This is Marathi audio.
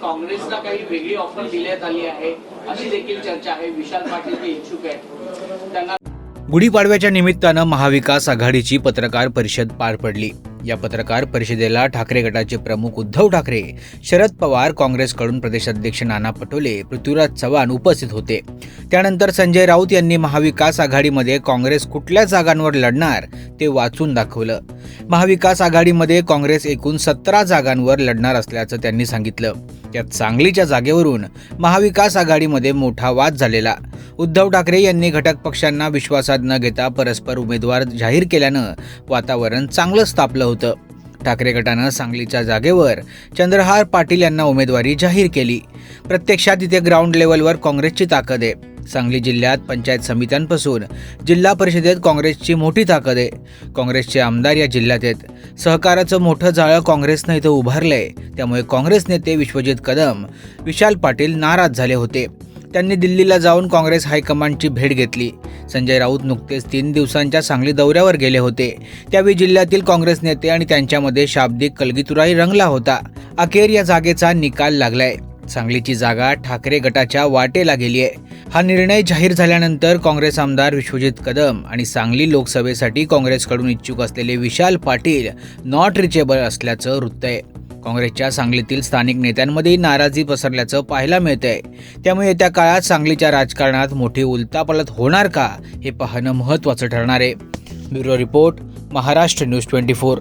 काँग्रेसला काही वेगळी ऑफर देण्यात आली आहे अशी देखील चर्चा आहे. विशाल पाटील हे इच्छुक आहेत. त्यांना गुढीपाडव्याच्या निमित्तानं महाविकास आघाडीची पत्रकार परिषद पार पडली. या पत्रकार परिषदेला ठाकरे गटाचे प्रमुख उद्धव ठाकरे शरद पवार काँग्रेसकडून प्रदेशाध्यक्ष नाना पटोले पृथ्वीराज चव्हाण उपस्थित होते. त्यानंतर संजय राऊत यांनी महाविकास आघाडीमध्ये काँग्रेस कुठल्या जागांवर लढणार ते वाचून दाखवलं. महाविकास आघाडीमध्ये काँग्रेस एकूण सतरा जागांवर लढणार असल्याचं त्यांनी सांगितलं. त्यात सांगलीच्या जागेवरून महाविकास आघाडीमध्ये मोठा वाद झालेला. उद्धव ठाकरे यांनी घटक पक्षांना विश्वासात न घेता परस्पर उमेदवार जाहीर केल्यानं वातावरण चांगलंच तापलं होतं. होतं. ठाकरे गटानं सांगलीच्या जागेवर चंद्रहार पाटील यांना उमेदवारी जाहीर केली. प्रत्यक्षात इथे ग्राउंड लेवलवर काँग्रेसची ताकद आहे. सांगली जिल्ह्यात पंचायत समित्यांपासून जिल्हा परिषदेत काँग्रेसची मोठी ताकद आहे. काँग्रेसचे आमदार या जिल्ह्यात आहेत. सहकाराचं मोठं जाळं काँग्रेसनं इथं उभारलंय. त्यामुळे काँग्रेस नेते विश्वजित कदम विशाल पाटील नाराज झाले होते. त्यांनी दिल्लीला जाऊन काँग्रेस हायकमांडची भेट घेतली. संजय राऊत नुकतेच तीन दिवसांच्या सांगली दौऱ्यावर गेले होते. त्यावेळी जिल्ह्यातील काँग्रेस नेते आणि त्यांच्यामध्ये शाब्दिक कलगीतुराई रंगला होता. अखेर या जागेचा निकाल लागलाय. सांगलीची जागा ठाकरे गटाच्या वाटेला गेली आहे. हा निर्णय जाहीर झाल्यानंतर काँग्रेस आमदार विश्वजित कदम आणि सांगली लोकसभेसाठी काँग्रेसकडून इच्छुक असलेले विशाल पाटील नॉट रिचेबल असल्याचं वृत्त आहे. काँग्रेसच्या सांगलीतील स्थानिक नेत्यांमध्ये नाराजी पसरल्याचं पाहायला मिळतंय. त्यामुळे येत्या काळात सांगलीच्या राजकारणात मोठी उलतापालत होणार का हे पाहणं महत्त्वाचं ठरणार आहे. Bureau report Maharashtra news twenty four.